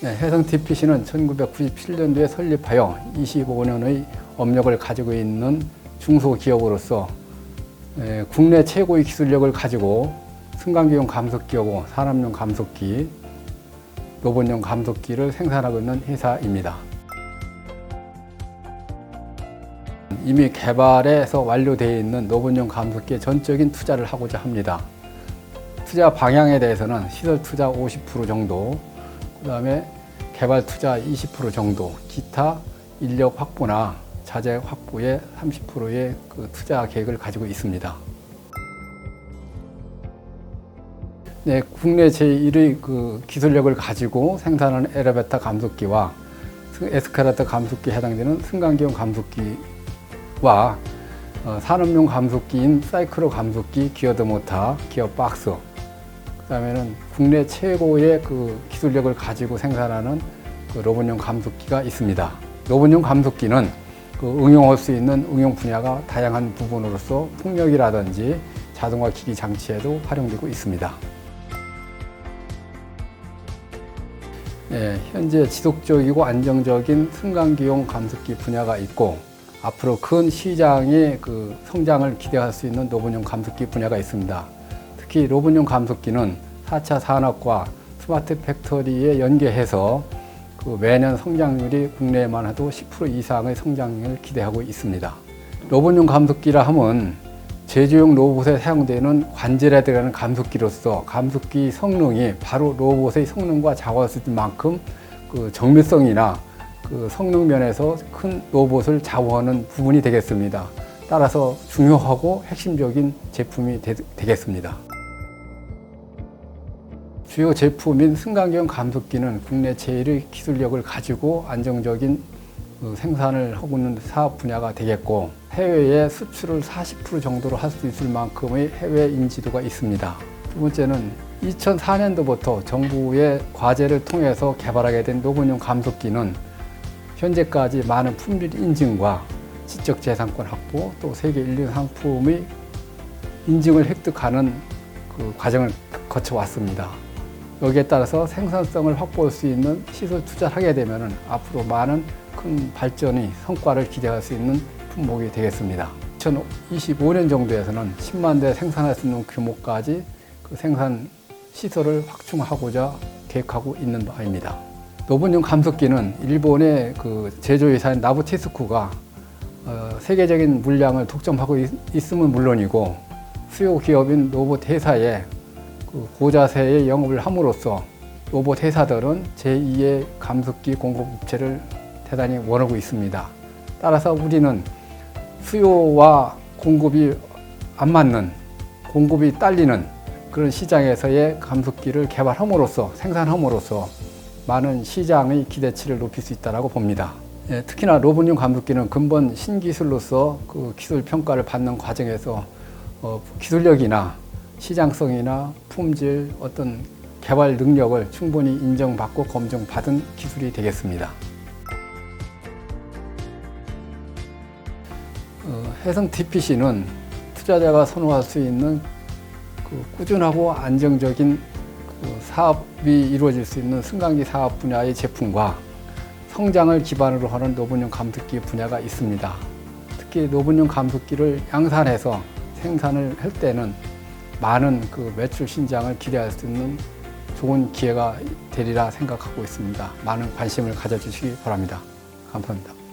네, 해성 TPC는 1997년도에 설립하여 25년의 업력을 가지고 있는 중소기업으로서 에, 국내 최고의 기술력을 가지고 승강기용 감속기하고 산업용 감속기, 로봇용 감속기를 생산하고 있는 회사입니다. 이미 개발해서 완료되어 있는 로봇용 감속기에 전적인 투자를 하고자 합니다. 투자 방향에 대해서는 시설 투자 50% 정도, 그 다음에 개발 투자 20% 정도, 기타 인력 확보나 자재 확보에 30%의 그 투자 계획을 가지고 있습니다. 네, 국내 제1의 그 기술력을 가지고 생산하는 에레베타 감속기와 스- 에스카레이터 감속기에 해당되는 승강기용 감속기와 어, 산업용 감속기인 사이클로 감속기, 기어 드 모터, 기어 박스, 그다음에는 국내 최고의 그 기술력을 가지고 생산하는 그 로봇용 감속기가 있습니다. 로봇용 감속기는 그 응용할 수 있는 응용 분야가 다양한 부분으로서 풍력이라든지 자동화 기기 장치에도 활용되고 있습니다. 예, 현재 지속적이고 안정적인 승강기용 감속기 분야가 있고 앞으로 큰 시장의 그 성장을 기대할 수 있는 로봇용 감속기 분야가 있습니다. 특히 로봇용 감속기는 4차 산업과 스마트 팩토리에 연계해서 그 매년 성장률이 국내에만 해도 10% 이상의 성장률을 기대하고 있습니다. 로봇용 감속기라 하면 제조용 로봇에 사용되는 관절에 들어가는 감속기로서 감속기 성능이 바로 로봇의 성능과 작업할 만큼 그 정밀성이나 그 성능 면에서 큰 로봇을 좌우하는 부분이 되겠습니다. 따라서 중요하고 핵심적인 제품이 되, 되겠습니다. 주요 제품인 승강경 감속기는 국내 제1의 기술력을 가지고 안정적인 그 생산을 하고 있는 사업 분야가 되겠고 해외에 수출을 40% 정도로 할 수 있을 만큼의 해외 인지도가 있습니다. 두 번째는 2004년도부터 정부의 과제를 통해서 개발하게 된 로봇용 감속기는 현재까지 많은 품질 인증과 지적재산권 확보 또 세계 1등 상품의 인증을 획득하는 그 과정을 거쳐왔습니다. 여기에 따라서 생산성을 확보할 수 있는 시설 투자를 하게 되면 앞으로 많은 큰 발전이 성과를 기대할 수 있는 품목이 되겠습니다. 2025년 정도에서는 10만 대 생산할 수 있는 규모까지 그 생산 시설을 확충하고자 계획하고 있는 바입니다. 로봇용 감속기는 일본의 그 제조회사인 나부티스쿠가 어, 세계적인 물량을 독점하고 있, 있음은 물론이고 수요 기업인 로봇 회사에 그 고자세의 영업을 함으로써 로봇 회사들은 제2의 감속기 공급 업체를 대단히 원하고 있습니다. 따라서 우리는 수요와 공급이 안 맞는 공급이 딸리는 그런 시장에서의 감속기를 개발함으로써 생산함으로써 많은 시장의 기대치를 높일 수 있다고 봅니다. 예, 특히나 로봇용 감속기는 근본 신기술로서 그 기술 평가를 받는 과정에서 어, 기술력이나 시장성이나 품질 어떤 개발 능력을 충분히 인정받고 검증받은 기술이 되겠습니다. 어, 해성 TPC는 투자자가 선호할 수 있는 그 꾸준하고 안정적인 그 사업이 이루어질 수 있는 승강기 사업 분야의 제품과 성장을 기반으로 하는 로봇용 감속기 분야가 있습니다. 특히 로봇용 감속기를 양산해서 생산을 할 때는 많은 그 매출 신장을 기대할 수 있는 좋은 기회가 되리라 생각하고 있습니다. 많은 관심을 가져주시기 바랍니다. 감사합니다.